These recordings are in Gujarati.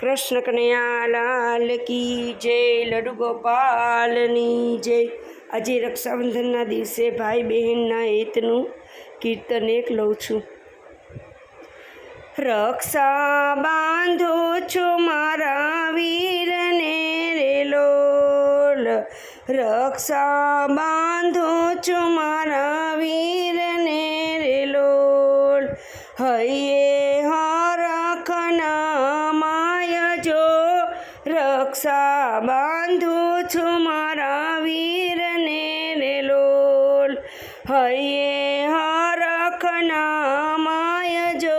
કૃષ્ણ કનૈયાલાલ કી જય, લડુ ગોપાલની જય. આજે રક્ષાબંધનના દિવસે ભાઈ બહેનના હિતનું કીર્તન એક લઉં છું. રક્ષા બાંધો છો મારા વીરને રેલો રક્ષા બાંધો છો મારા વીરને રે લોલ. રક્ષા બાંધો છું મારા વીરને રે લોલ હૈયે હરખના માય જો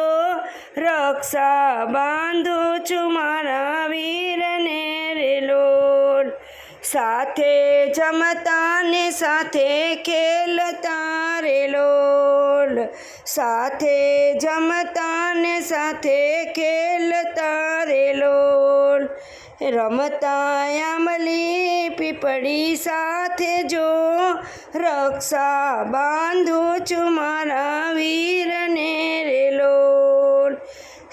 રક્ષા બાંધો છું મારા વીરને રે લોલ સાથે જમતા ને સાથે ખેલતા રે લોલ સાથે જમતા ને સાથે ખેલતા રે લોલ રમતા આંબલી પીપળી સાથે જો રક્ષા બાંધો છું મારા વીરને રેલો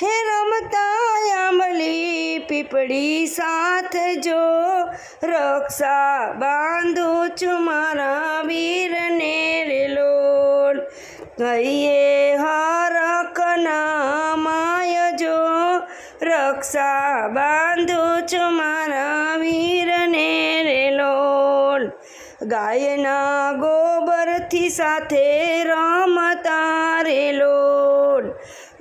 હે રમતા આંબલી પીપળી સાથ જો રક્ષા બાંધો છું મારા વીરને રેલો કહીએ જો રક્ષા બાંધું છું મારા વીરને રે લોલ. ગાયના ગોબરથી સાથે રમતા રે લોલ.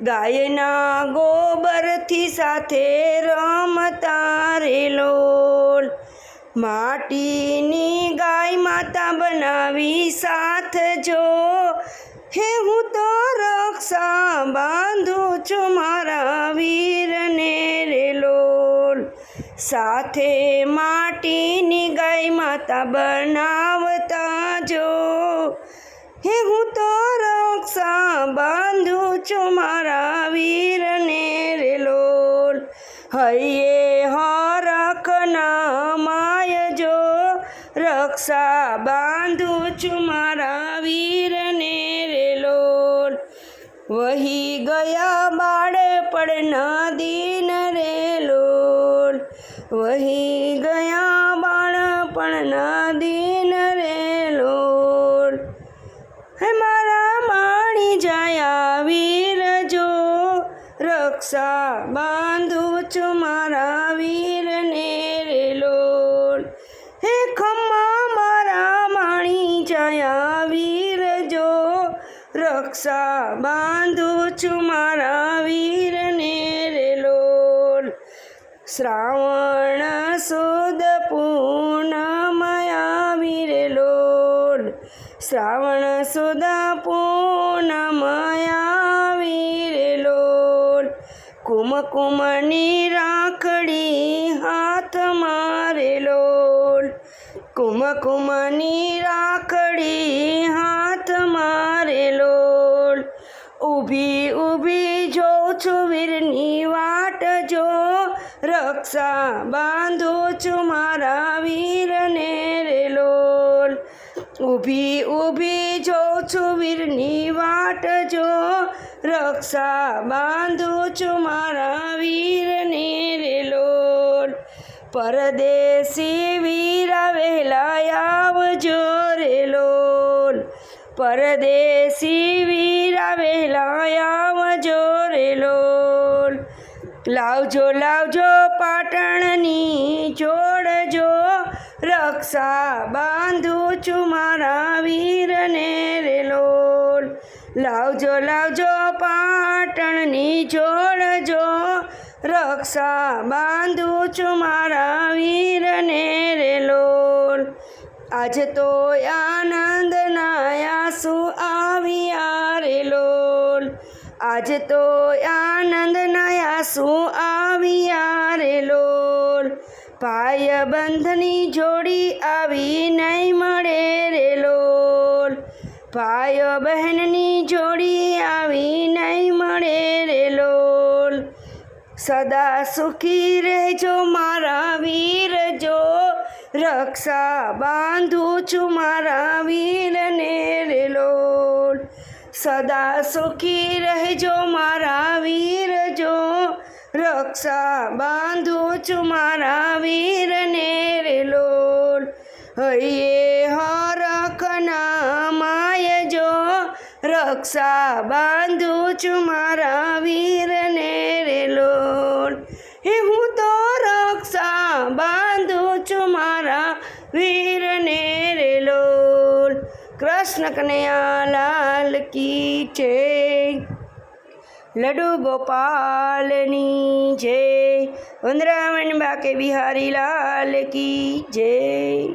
ગાયના ગોબરથી સાથે રમતા રે લોલ. માટીની ગાય માતા બનાવી સાથ જો. હે હું તો રક્ષા બાંધું છું સાથે માટીની ગાય માતા બનાવતા જો. હે હું તો રક્ષા બાંધું છું મારા વીરને રે લોલ. હૈયે હરખના માય જો. રક્ષા બાંધું છું મારા વીરને રે લોલ. વહી ગયા બાળપણના દિન રે વહી ગયા બાળપણના દિન રે લોડ હે મારા માણી, જાયા વીર જો રક્ષા બાંધું છું મારા વીરને રે લોડ હે ખમ્મા, મારા માણી, જાયા વીર જો રક્ષા બાંધું છું મારા શ્રાવણ સુદ પૂનમયા વીર લોલ. શ્રાવણ સુદ પૂનમયા વીર લોલ. કુમકુમની રાખડી હાથ મારે લોલ. કુમકુમની રાખડી હાથ મારે લોલ. ઊભી ઊભી જોઉં છું વીરની જો રક્ષા બાંધો છું મારા વીરને રે લોલ. ઊભી ઊભી જોઉં છું વીરની વાટ જો. રક્ષા બાંધો છું મારા વીરને રે પરદેશી વીરા વહેલા આવજો રે પરદેશી વીરા વહેલા આવજો રે લાવજો લાવજો પાટણની જોડજો રક્ષા બાંધું છું મારા વીરને રે લોલ લાવજો લાવજો પાટણની જોડજો રક્ષા બાંધું છું મારા વીરને રે લોલ આજ તો આનંદ નાયાસુ આજ તો આનંદ નાયાસુ આવ્યા રે લોલ? પાય બંધની જોડી આવી નહીં મળે રે લોલ. ભાઈઓ બહેનની જોડી આવી નહીં મળે રે લોલ. સદા સુખી રહેજો મારા વીર જો રક્ષા બાંધું છું મારા વીરને રે લોલ. સદા સુખી રહેજો મારા વીર જો રક્ષા બાંધું છું મારા વીરને રે લોલ હૈયે હરખના માય જો રક્ષા બાંધું છું મારા વીરને રે લોલ હે હું તો રક્ષા બાંધું છું મારા વીરને રે લોલ કૃષ્ણ કનૈયા લાલ કી છે લડુ ગોપાલની જય. વૃંદાવન બાકે બિહારી લાલ કી જય.